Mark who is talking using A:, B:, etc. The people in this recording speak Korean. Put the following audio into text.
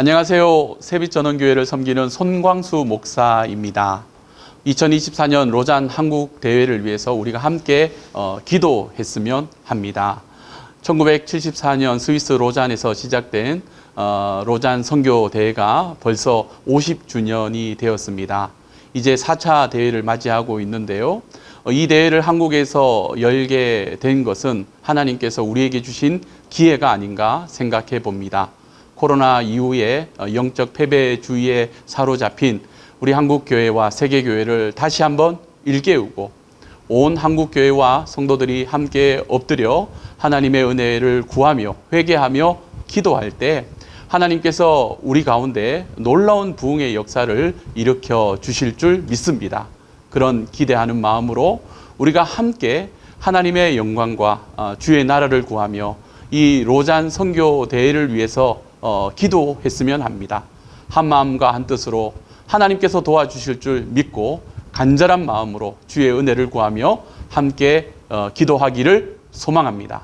A: 안녕하세요. 세빛전원교회를 섬기는 손광수 목사입니다. 2024년 로잔 한국 대회를 위해서 우리가 함께 어, 기도했으면 합니다. 1974년 스위스 로잔에서 시작된 어, 로잔 선교 대회가 벌써 50주년이 되었습니다. 이제 4차 대회를 맞이하고 있는데요. 어, 이 대회를 한국에서 열게 된 것은 하나님께서 우리에게 주신 기회가 아닌가 생각해 봅니다. 코로나 이후에 어, 영적 패배주의에 사로잡힌 우리 한국 교회와 세계 교회를 다시 한번 일깨우고 온 한국 교회와 성도들이 함께 엎드려 하나님의 은혜를 구하며 회개하며 기도할 때 하나님께서 우리 가운데 놀라운 부흥의 역사를 일으켜 주실 줄 믿습니다. 그런 기대하는 마음으로 우리가 함께 하나님의 영광과 어, 주의 나라를 구하며 이 로잔 선교 대회를 위해서 어, 기도했으면 합니다. 한 마음과 한 뜻으로 하나님께서 도와주실 줄 믿고 간절한 마음으로 주의 은혜를 구하며 함께 어, 기도하기를 소망합니다.